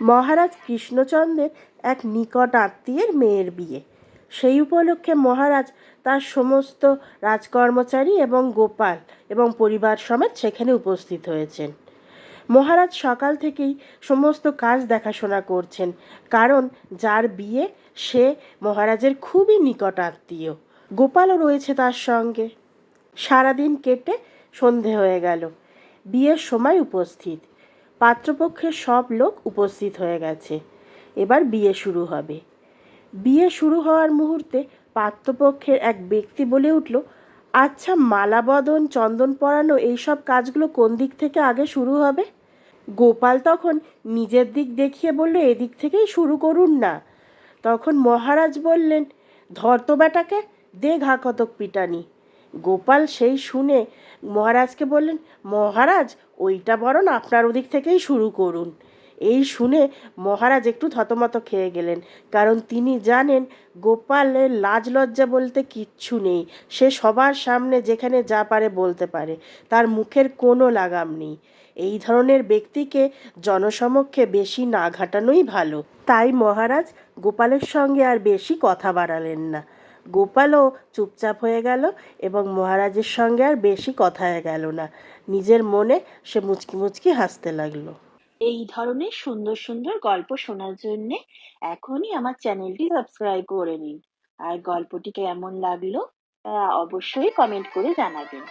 মহারাজ কৃষ্ণচন্দ্রের এক নিকট আত্মীয়ের মেয়ের বিয়ে। সেই উপলক্ষে মহারাজ তার সমস্ত রাজকর্মচারী এবং গোপাল এবং পরিবার সমেত সেখানে উপস্থিত হয়েছেন। মহারাজ সকাল থেকেই সমস্ত কাজ দেখাশোনা করছেন, কারণ যার বিয়ে সে মহারাজের খুবই নিকট আত্মীয়। গোপালও রয়েছে তার সঙ্গে। সারাদিন কেটে সন্ধে হয়ে গেল। বিয়ের সময় উপস্থিত। পাত্রপক্ষের সব লোক উপস্থিত হয়ে গেছে। এবার বিয়ে শুরু হবে। বিয়ে শুরু হওয়ার মুহূর্তে পাত্রপক্ষের এক ব্যক্তি বলে উঠল আচ্ছা মালাবদন, চন্দন পরানো এইসব কাজগুলো কোন দিক থেকে আগে শুরু হবে? গোপাল তখন নিজের দিক দেখিয়ে বলল, এদিক থেকেই শুরু করুন না। তখন মহারাজ বললেন, ধর তো বেটাকে দে ঘা কতক পিটানি। গোপাল সেই শুনে মহারাজকে বললেন, মহারাজ, ওইটা বরং আপনার ওদিক থেকেই শুরু করুন। এই শুনে মহারাজ একটু থতমত খেয়ে গেলেন, কারণ তিনি জানেন গোপালের লাজ লজ্জা বলতে কিচ্ছু নেই, সে সবার সামনে যেখানে যা পারে বলতে পারে, তার মুখের কোনো লাগাম নেই। এই ধরনের ব্যক্তিকে জনসমক্ষে বেশি না ঘাটানোই ভালো। তাই মহারাজ গোপালের সঙ্গে আর বেশি কথা বাড়ালেন না। গোপালও চুপচাপ হয়ে গেল এবং মহারাজের সঙ্গে আর বেশি কথা গেল না। নিজের মনে সে মুচকি মুচকি হাসতে লাগল। এই ধরনের সুন্দর সুন্দর গল্প শোনার জন্যে এখনই আমার চ্যানেলটি সাবস্ক্রাইব করে নিন। আর গল্পটি কেমন লাগল তা অবশ্যই কমেন্ট করে জানাবেন।